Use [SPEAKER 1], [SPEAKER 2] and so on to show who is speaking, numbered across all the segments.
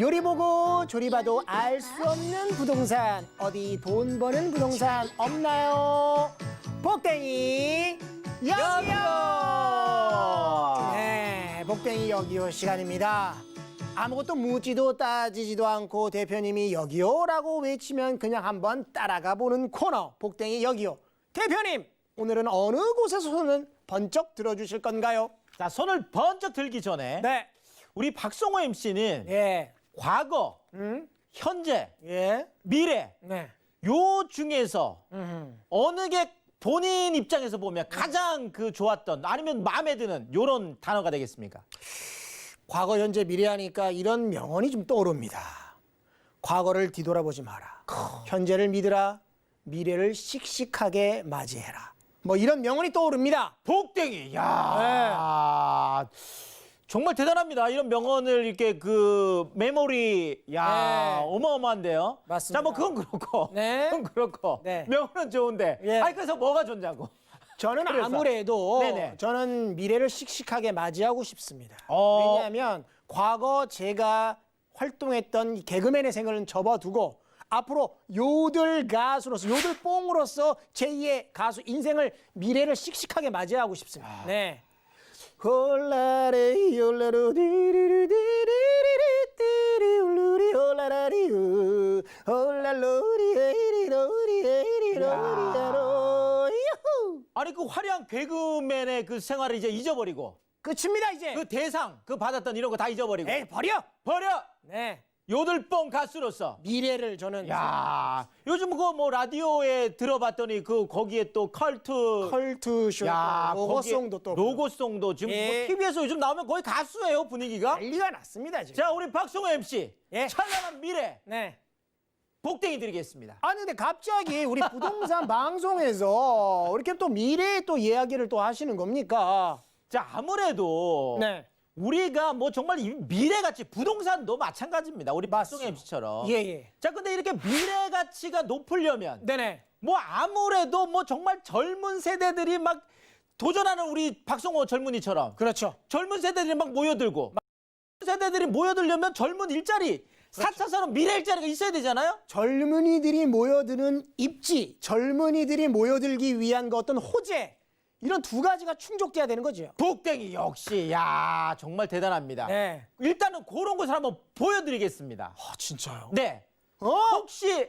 [SPEAKER 1] 요리 보고 조리 봐도 알 수 없는 부동산 어디 돈 버는 부동산 없나요? 복댕이 여기요. 네, 복댕이 여기요 시간입니다. 아무것도 묻지도 따지지도 않고 대표님이 여기요라고 외치면 그냥 한번 따라가 보는 코너 복댕이 여기요. 대표님 오늘은 어느 곳에서 손을 번쩍 들어주실 건가요?
[SPEAKER 2] 자, 손을 번쩍 들기 전에
[SPEAKER 1] 네,
[SPEAKER 2] 우리 박성호 MC는
[SPEAKER 1] 예,
[SPEAKER 2] 과거,
[SPEAKER 1] 음,
[SPEAKER 2] 현재,
[SPEAKER 1] 예,
[SPEAKER 2] 미래
[SPEAKER 1] 네.
[SPEAKER 2] 요 중에서
[SPEAKER 1] 음.
[SPEAKER 2] 어느 게 본인 입장에서 보면 가장 그 좋았던 아니면 마음에 드는 요런 단어가 되겠습니까?
[SPEAKER 1] 과거, 현재, 미래 하니까 이런 명언이 좀 떠오릅니다. 과거를 뒤돌아보지 마라. 현재를 믿으라. 미래를 씩씩하게 맞이해라. 뭐 이런 명언이 떠오릅니다.
[SPEAKER 2] 복댕이. 야. 정말 대단합니다. 이런 명언을 이렇게 그 메모리 야,
[SPEAKER 1] 네.
[SPEAKER 2] 어마어마한데요.
[SPEAKER 1] 맞습니다.
[SPEAKER 2] 자, 뭐 그건 그렇고.
[SPEAKER 1] 네.
[SPEAKER 2] 그건 그렇고.
[SPEAKER 1] 네.
[SPEAKER 2] 명언은 좋은데.
[SPEAKER 1] 예.
[SPEAKER 2] 아니 그래서 뭐가 좋냐고.
[SPEAKER 1] 저는
[SPEAKER 2] 그래서.
[SPEAKER 1] 아무래도
[SPEAKER 2] 네네.
[SPEAKER 1] 저는 미래를 씩씩하게 맞이하고 싶습니다.
[SPEAKER 2] 어.
[SPEAKER 1] 왜냐하면 과거 제가 활동했던 이 개그맨의 생을 접어두고 앞으로 요들 가수로서 요들 뽕으로서 제2의 가수 인생을 미래를 씩씩하게 맞이하고 싶습니다. 네. 홀라레 홀라로 디리리 디리리 디리 울루리 홀라라리우. 홀랄로리 에이리로리 에이리로리야로. 야호!
[SPEAKER 2] 아니 그 화려한 개그맨의 그 생활을 이제 잊어버리고.
[SPEAKER 1] 끝입니다 이제.
[SPEAKER 2] 그 대상 그 받았던 이런 거 다 잊어버리고.
[SPEAKER 1] 에이 버려!
[SPEAKER 2] 버려!
[SPEAKER 1] 네
[SPEAKER 2] 요들뽕 가수로서.
[SPEAKER 1] 미래를 저는
[SPEAKER 2] 야 요즘 그 뭐 라디오에 들어봤더니 그 거기에 또 컬트
[SPEAKER 1] 컬투 쇼
[SPEAKER 2] 야
[SPEAKER 1] 로고송도 또
[SPEAKER 2] 로고송도 지금
[SPEAKER 1] 예.
[SPEAKER 2] 뭐 TV에서 요즘 나오면 거의 가수예요 분위기가?
[SPEAKER 1] 난리가 났습니다 지금.
[SPEAKER 2] 자 우리 박성호 MC
[SPEAKER 1] 예.
[SPEAKER 2] 찬란한 미래.
[SPEAKER 1] 네.
[SPEAKER 2] 복댕이 드리겠습니다.
[SPEAKER 1] 아니 근데 갑자기 우리 부동산 방송에서 이렇게 또 미래 또 이야기를 또 하시는 겁니까?
[SPEAKER 2] 자 아무래도
[SPEAKER 1] 네
[SPEAKER 2] 우리가 뭐 정말 이 미래 가치 부동산도 마찬가지입니다 우리
[SPEAKER 1] 맞습니다.
[SPEAKER 2] MC처럼
[SPEAKER 1] 예 예
[SPEAKER 2] 자 근데 이렇게 미래 가치가 높으려면
[SPEAKER 1] 네네
[SPEAKER 2] 뭐 아무래도 뭐 정말 젊은 세대들이 막 도전하는 우리 박성호 젊은이처럼
[SPEAKER 1] 그렇죠
[SPEAKER 2] 젊은 세대들이 막 모여들고 세대들이 모여들려면 젊은 일자리
[SPEAKER 1] 그렇죠.
[SPEAKER 2] 사차 산업 미래 일자리가 있어야 되잖아요.
[SPEAKER 1] 젊은이들이 모여드는 입지 젊은이들이 모여들기 위한 그 어떤 호재 이런 두 가지가 충족돼야 되는 거죠
[SPEAKER 2] 복댕이 역시 야 정말 대단합니다.
[SPEAKER 1] 네
[SPEAKER 2] 일단은 그런 것을 한번 보여드리겠습니다.
[SPEAKER 1] 아 진짜요
[SPEAKER 2] 네.
[SPEAKER 1] 어
[SPEAKER 2] 혹시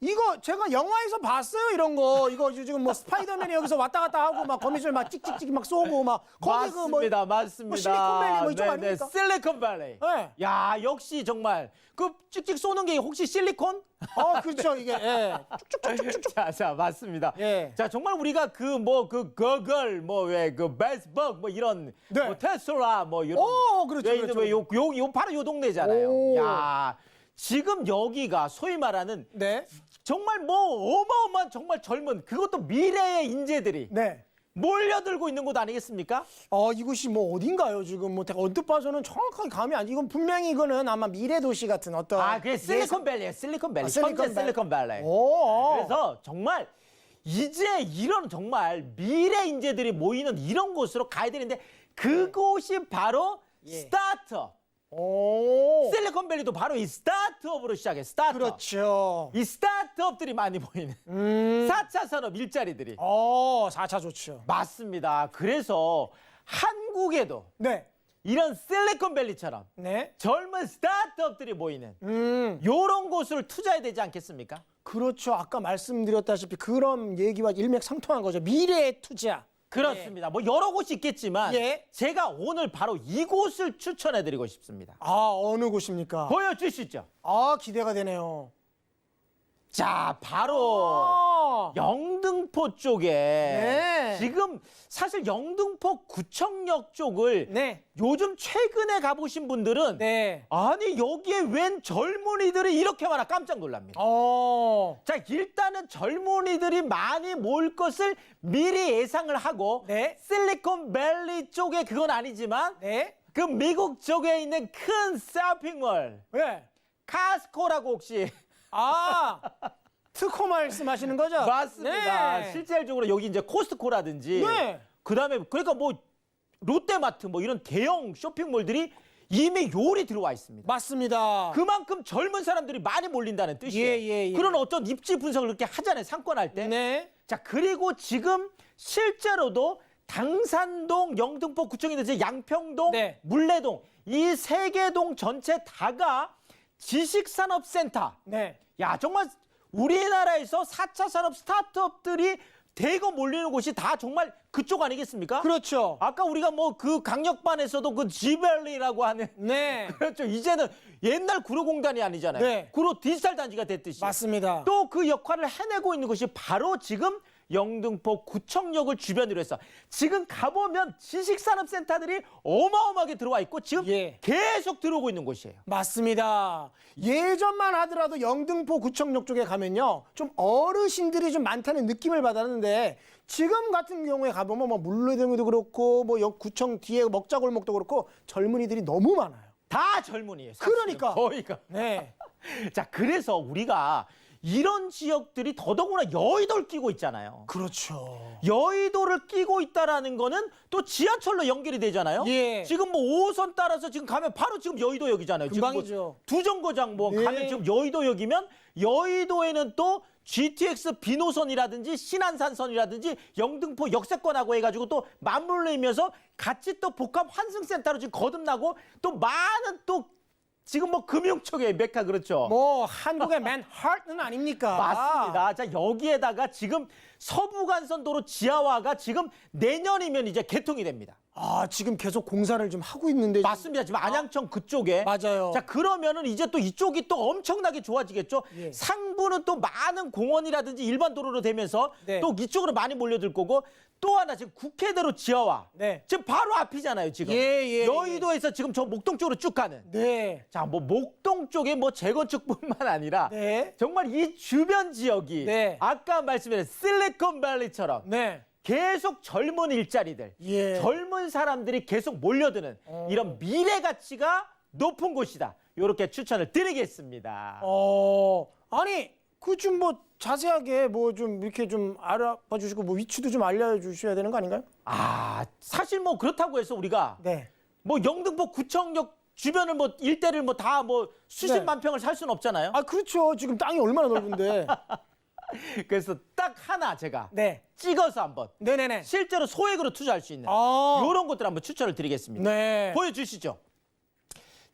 [SPEAKER 1] 이거 제가 영화에서 봤어요 이런 거 이거 지금 뭐 스파이더맨이 여기서 왔다 갔다 하고 막 거미줄 막 찍찍찍 막 쏘고 막 거기 그뭐
[SPEAKER 2] 맞습니다, 맞습니다.
[SPEAKER 1] 실리콘밸리 뭐 이쪽
[SPEAKER 2] 네,
[SPEAKER 1] 아닙니까?
[SPEAKER 2] 네, 실리콘밸리.
[SPEAKER 1] 네.
[SPEAKER 2] 야 역시 정말 그 찍찍 쏘는 게 혹시 실리콘?
[SPEAKER 1] 어 그렇죠 이게 예.
[SPEAKER 2] 자, 자, 맞습니다.
[SPEAKER 1] 예.
[SPEAKER 2] 자, 정말 우리가 그 뭐 그 거글 뭐 왜 그 베스버그 뭐 이런
[SPEAKER 1] 네.
[SPEAKER 2] 뭐 테슬라 뭐 이런
[SPEAKER 1] 오, 그렇죠,
[SPEAKER 2] 왜
[SPEAKER 1] 그렇죠.
[SPEAKER 2] 있는 요, 요, 요 바로 요 동네잖아요.
[SPEAKER 1] 오.
[SPEAKER 2] 야. 지금 여기가 소위 말하는
[SPEAKER 1] 네.
[SPEAKER 2] 정말 뭐 어마어마한 정말 젊은 그것도 미래의 인재들이
[SPEAKER 1] 네.
[SPEAKER 2] 몰려들고 있는 곳 아니겠습니까?
[SPEAKER 1] 어 이곳이 뭐 어딘가요 지금 뭐 제가 언뜻 봐서는 정확하게 감이 안 이건 분명히 이거는 아마 미래 도시 같은 어떤
[SPEAKER 2] 아, 그게 실리콘밸리예요. 실리콘밸리.
[SPEAKER 1] 아,
[SPEAKER 2] 현재
[SPEAKER 1] 실리콘밸리.
[SPEAKER 2] 실리콘밸리.
[SPEAKER 1] 오.
[SPEAKER 2] 그래서 정말 이제 이런 정말 미래 인재들이 모이는 이런 곳으로 가야 되는데 그곳이 바로
[SPEAKER 1] 예.
[SPEAKER 2] 스타트업.
[SPEAKER 1] 오.
[SPEAKER 2] 실리콘밸리도 바로 이 스타트업으로 시작해. 스타트업.
[SPEAKER 1] 그렇죠.
[SPEAKER 2] 이 스타트업들이 많이 모이는
[SPEAKER 1] 음.
[SPEAKER 2] 사 4차 산업 일자리들이
[SPEAKER 1] 어 4차 좋죠.
[SPEAKER 2] 맞습니다. 그래서 한국에도
[SPEAKER 1] 네.
[SPEAKER 2] 이런 실리콘밸리처럼
[SPEAKER 1] 네.
[SPEAKER 2] 젊은 스타트업들이 모이는
[SPEAKER 1] 음.
[SPEAKER 2] 요런 곳을 투자해야 되지 않겠습니까?
[SPEAKER 1] 그렇죠. 아까 말씀드렸다시피 그런 얘기와 일맥상통한 거죠. 미래의 투자.
[SPEAKER 2] 그렇습니다. 뭐 여러 곳이 있겠지만
[SPEAKER 1] 예.
[SPEAKER 2] 제가 오늘 바로 이곳을 추천해드리고 싶습니다.
[SPEAKER 1] 아 어느 곳입니까?
[SPEAKER 2] 보여주시죠.
[SPEAKER 1] 아 기대가 되네요.
[SPEAKER 2] 자, 바로
[SPEAKER 1] 아.
[SPEAKER 2] 영등포 쪽에
[SPEAKER 1] 네.
[SPEAKER 2] 지금 사실 영등포 구청역 쪽을
[SPEAKER 1] 네.
[SPEAKER 2] 요즘 최근에 가보신 분들은
[SPEAKER 1] 네.
[SPEAKER 2] 아니 여기에 웬 젊은이들이 이렇게 많아 깜짝 놀랍니다.
[SPEAKER 1] 어.
[SPEAKER 2] 자 일단은 젊은이들이 많이 모일 것을 미리 예상을 하고
[SPEAKER 1] 네.
[SPEAKER 2] 실리콘밸리 쪽에 그건 아니지만
[SPEAKER 1] 네.
[SPEAKER 2] 그 미국 쪽에 있는 큰 쇼핑몰
[SPEAKER 1] 왜?
[SPEAKER 2] 카스코라고 혹시
[SPEAKER 1] 아 특허 말씀하시는 거죠?
[SPEAKER 2] 맞습니다.
[SPEAKER 1] 네.
[SPEAKER 2] 실질적으로 여기 이제 코스트코라든지
[SPEAKER 1] 네.
[SPEAKER 2] 그다음에 그러니까 뭐 롯데마트 뭐 이런 대형 쇼핑몰들이 이미 요리 들어와 있습니다.
[SPEAKER 1] 맞습니다.
[SPEAKER 2] 그만큼 젊은 사람들이 많이 몰린다는 뜻이에요.
[SPEAKER 1] 예, 예, 예.
[SPEAKER 2] 그런 어떤 입지 분석을 그렇게 하잖아요. 상권할 때.
[SPEAKER 1] 네.
[SPEAKER 2] 자 그리고 지금 실제로도 당산동, 영등포 구청이 돼서 양평동,
[SPEAKER 1] 네.
[SPEAKER 2] 물레동 이 세 개 동 전체 다가 지식산업센터.
[SPEAKER 1] 네.
[SPEAKER 2] 야 정말 우리나라에서 4차 산업 스타트업들이 대거 몰리는 곳이 다 정말 그쪽 아니겠습니까?
[SPEAKER 1] 그렇죠.
[SPEAKER 2] 아까 우리가 뭐 그 강력반에서도 그 지벨리라고 하는
[SPEAKER 1] 네.
[SPEAKER 2] 그렇죠. 이제는 옛날 구로공단이 아니잖아요.
[SPEAKER 1] 네.
[SPEAKER 2] 구로 디지털 단지가 됐듯이.
[SPEAKER 1] 맞습니다.
[SPEAKER 2] 또 그 역할을 해내고 있는 것이 바로 지금 영등포 구청역을 주변으로 해서 지금 가보면 지식산업센터들이 어마어마하게 들어와 있고 지금
[SPEAKER 1] 예.
[SPEAKER 2] 계속 들어오고 있는 곳이에요.
[SPEAKER 1] 맞습니다. 예전만 하더라도 영등포 구청역 쪽에 가면요. 좀 어르신들이 좀 많다는 느낌을 받았는데 지금 같은 경우에 가보면 뭐 물레동에도 그렇고 뭐 역 구청 뒤에 먹자골목도 그렇고 젊은이들이 너무 많아요.
[SPEAKER 2] 다 젊은이에요. 사실은
[SPEAKER 1] 그러니까.
[SPEAKER 2] 거의가.
[SPEAKER 1] 네.
[SPEAKER 2] 자, 그래서 우리가 이런 지역들이 더더구나 여의도를 끼고 있잖아요.
[SPEAKER 1] 그렇죠.
[SPEAKER 2] 여의도를 끼고 있다라는 거는 또 지하철로 연결이 되잖아요.
[SPEAKER 1] 예.
[SPEAKER 2] 지금 뭐 5호선 따라서 지금 가면 바로 지금 여의도역이잖아요. 지금
[SPEAKER 1] 금방이죠.
[SPEAKER 2] 뭐 두정거장 뭐
[SPEAKER 1] 네.
[SPEAKER 2] 가면 지금 여의도역이면 여의도에는 또 GTX 비노선이라든지 신안산선이라든지 영등포 역세권하고 해가지고 또 맞물리면서 같이 또 복합 환승센터로 지금 거듭나고 또 많은 또 지금 뭐 금융 쪽의 메카 그렇죠.
[SPEAKER 1] 뭐 한국의 맨하트는 아닙니까?
[SPEAKER 2] 맞습니다. 자 여기에다가 지금 서부간선도로 지하화가 지금 내년이면 이제 개통이 됩니다.
[SPEAKER 1] 아 지금 계속 공사를 좀 하고 있는데
[SPEAKER 2] 맞습니다. 지금 안양청 그쪽에.
[SPEAKER 1] 맞아요.
[SPEAKER 2] 자 그러면은 이제 또 이쪽이 또 엄청나게 좋아지겠죠.
[SPEAKER 1] 예.
[SPEAKER 2] 상부는 또 많은 공원이라든지 일반 도로로 되면서
[SPEAKER 1] 네.
[SPEAKER 2] 또 이쪽으로 많이 몰려들 거고 또 하나 지금 국회대로 지하화.
[SPEAKER 1] 네.
[SPEAKER 2] 지금 바로 앞이잖아요. 지금
[SPEAKER 1] 예, 예,
[SPEAKER 2] 여의도에서 지금 저 목동 쪽으로 쭉 가는.
[SPEAKER 1] 네.
[SPEAKER 2] 자 뭐 목동 쪽에 뭐 재건축뿐만 아니라
[SPEAKER 1] 네.
[SPEAKER 2] 정말 이 주변 지역이
[SPEAKER 1] 네.
[SPEAKER 2] 아까 말씀드린 실리콘밸리처럼
[SPEAKER 1] 네.
[SPEAKER 2] 계속 젊은 일자리들,
[SPEAKER 1] 예.
[SPEAKER 2] 젊은 사람들이 계속 몰려드는 이런 미래 가치가 높은 곳이다. 이렇게 추천을 드리겠습니다.
[SPEAKER 1] 어 아니 그 좀 뭐 자세하게 뭐 좀 이렇게 좀 알아봐 주시고 뭐 위치도 좀 알려주셔야 되는 거 아닌가요?
[SPEAKER 2] 아 사실 뭐 그렇다고 해서 우리가
[SPEAKER 1] 네.
[SPEAKER 2] 뭐 영등포 구청역 주변을 뭐 일대를 뭐 다 뭐 수십만 평을 살 수는 없잖아요.
[SPEAKER 1] 아 그렇죠. 지금 땅이 얼마나 넓은데.
[SPEAKER 2] 그래서 딱 하나 제가
[SPEAKER 1] 네.
[SPEAKER 2] 찍어서 한번
[SPEAKER 1] 네네네.
[SPEAKER 2] 실제로 소액으로 투자할 수 있는
[SPEAKER 1] 아.
[SPEAKER 2] 이런 것들 한번 추천을 드리겠습니다.
[SPEAKER 1] 네.
[SPEAKER 2] 보여주시죠.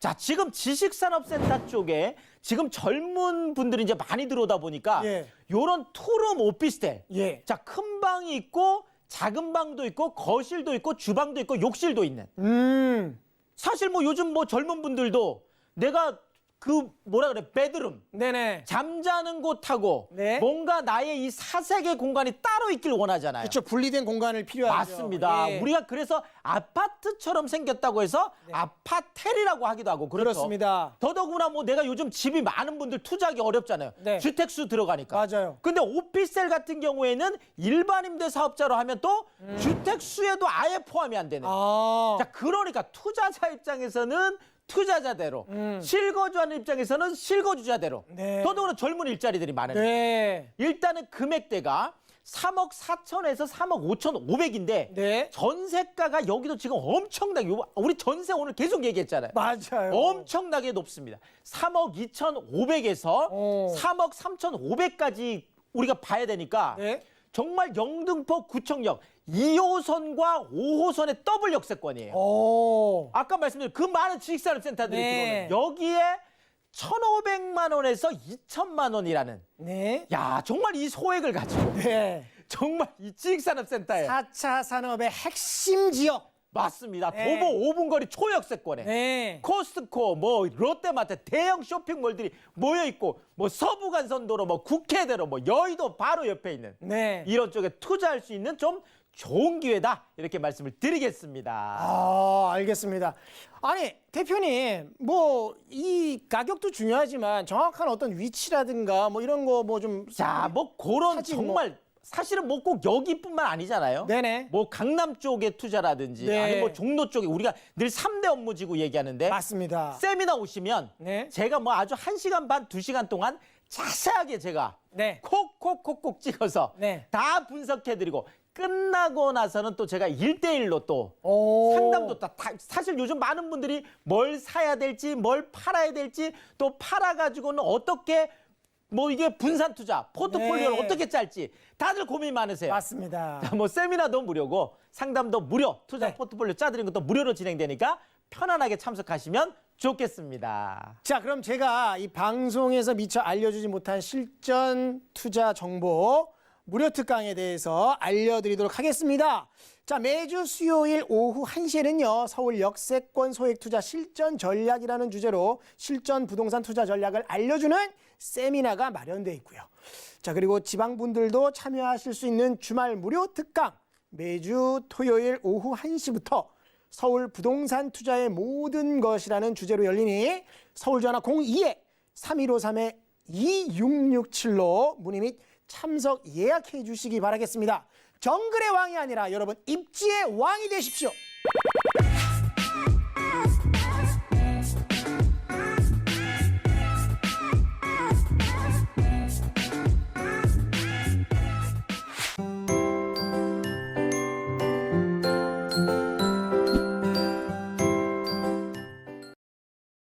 [SPEAKER 2] 자, 지금 지식산업센터 쪽에 지금 젊은 분들이 이제 많이 들어오다 보니까
[SPEAKER 1] 예.
[SPEAKER 2] 요런 투룸 오피스텔.
[SPEAKER 1] 예.
[SPEAKER 2] 자, 큰 방이 있고 작은 방도 있고 거실도 있고 주방도 있고 욕실도 있는.
[SPEAKER 1] 음.
[SPEAKER 2] 사실 뭐 요즘 뭐 젊은 분들도 내가 그 뭐라 그래 베드룸
[SPEAKER 1] 네네.
[SPEAKER 2] 잠자는 곳하고
[SPEAKER 1] 네.
[SPEAKER 2] 뭔가 나의 이 사색의 공간이 따로 있길 원하잖아요.
[SPEAKER 1] 그렇죠. 분리된 공간을 필요하죠.
[SPEAKER 2] 맞습니다.
[SPEAKER 1] 예.
[SPEAKER 2] 우리가 그래서 아파트처럼 생겼다고 해서 아파텔이라고 하기도 하고 그렇죠.
[SPEAKER 1] 네. 그렇습니다.
[SPEAKER 2] 더더구나 뭐 내가 요즘 집이 많은 분들 투자하기 어렵잖아요.
[SPEAKER 1] 네.
[SPEAKER 2] 주택수 들어가니까.
[SPEAKER 1] 맞아요.
[SPEAKER 2] 근데 오피스텔 같은 경우에는 일반 임대 사업자로 하면 또 주택수에도 아예 포함이 안 되는.
[SPEAKER 1] 음. 아.
[SPEAKER 2] 자, 그러니까 투자자 입장에서는 투자자대로, 실거주하는 입장에서는 실거주자대로.
[SPEAKER 1] 음. 네.
[SPEAKER 2] 더더구나 젊은 일자리들이 많은.
[SPEAKER 1] 네.
[SPEAKER 2] 일단은 금액대가 3억 4천에서 3억 5천 5백인데
[SPEAKER 1] 네.
[SPEAKER 2] 전세가가 여기도 지금 엄청나게 요- 우리 전세 오늘 계속 얘기했잖아요.
[SPEAKER 1] 맞아요.
[SPEAKER 2] 엄청나게 높습니다. 3억 2,500에서
[SPEAKER 1] 어.
[SPEAKER 2] 3억 3,500까지 우리가 봐야 되니까
[SPEAKER 1] 네.
[SPEAKER 2] 정말 영등포 구청역 2호선과 5호선의 더블 역세권이에요.
[SPEAKER 1] 오.
[SPEAKER 2] 아까 말씀드린 그 많은 지식산업센터들이
[SPEAKER 1] 네.
[SPEAKER 2] 들어오는 여기에 1,500만 원에서 2천만 원이라는
[SPEAKER 1] 네.
[SPEAKER 2] 야 정말 이 소액을 가지고
[SPEAKER 1] 네.
[SPEAKER 2] 정말 이 지식산업센터에
[SPEAKER 1] 4차 산업의 핵심 지역.
[SPEAKER 2] 맞습니다.
[SPEAKER 1] 네.
[SPEAKER 2] 도보 5분 거리 초역세권에
[SPEAKER 1] 네.
[SPEAKER 2] 코스트코, 뭐 롯데마트 대형 쇼핑몰들이 모여 있고 뭐 서부간선도로, 뭐 국회대로, 뭐 여의도 바로 옆에 있는
[SPEAKER 1] 네.
[SPEAKER 2] 이런 쪽에 투자할 수 있는 좀 좋은 기회다 이렇게 말씀을 드리겠습니다.
[SPEAKER 1] 아, 알겠습니다. 아니, 대표님, 뭐, 이 가격도 중요하지만 정확한 어떤 위치라든가 뭐 이런 거 뭐 좀.
[SPEAKER 2] 자, 뭐 그런
[SPEAKER 1] 사진 뭐.
[SPEAKER 2] 정말 사실은 뭐 꼭 여기뿐만 아니잖아요.
[SPEAKER 1] 네네.
[SPEAKER 2] 뭐 강남 쪽에 투자라든지
[SPEAKER 1] 네.
[SPEAKER 2] 아니 뭐 종로 쪽에 우리가 늘 삼대 업무지구 얘기하는데
[SPEAKER 1] 맞습니다.
[SPEAKER 2] 세미나 오시면
[SPEAKER 1] 네.
[SPEAKER 2] 제가 뭐 아주 한시간 반 두시간 동안 자세하게 제가
[SPEAKER 1] 네.
[SPEAKER 2] 콕콕콕콕 찍어서
[SPEAKER 1] 네.
[SPEAKER 2] 다 분석해드리고 끝나고 나서는 또 제가 일대일로또
[SPEAKER 1] 오.
[SPEAKER 2] 상담도 다, 다- 사실 요즘 많은 분들이 뭘 사야 될지 뭘 팔아야 될지 또 팔아가지고는 어떻게 뭐 이게 분산 투자 포트폴리오를
[SPEAKER 1] 네.
[SPEAKER 2] 어떻게 짤지 다들 고민 많으세요.
[SPEAKER 1] 맞습니다.
[SPEAKER 2] 뭐 세미나도 무료고 상담도 무료 투자
[SPEAKER 1] 네.
[SPEAKER 2] 포트폴리오 짜드리는 것도 무료로 진행되니까 편안하게 참석하시면 좋겠습니다.
[SPEAKER 1] 자, 그럼 제가 이 방송에서 미처 알려주지 못한 실전 투자 정보 무료 특강에 대해서 알려드리도록 하겠습니다. 자, 매주 수요일 오후 1시에는요, 서울 역세권 소액 투자 실전 전략이라는 주제로 실전 부동산 투자 전략을 알려주는 세미나가 마련되어 있고요. 자, 그리고 지방 분들도 참여하실 수 있는 주말 무료 특강 매주 토요일 오후 1시부터 서울 부동산 투자의 모든 것이라는 주제로 열리니 서울 전화 02에 3153에 2667로 문의 및 참석 예약해 주시기 바라겠습니다. 정글의 왕이 아니라 여러분 입지의 왕이 되십시오.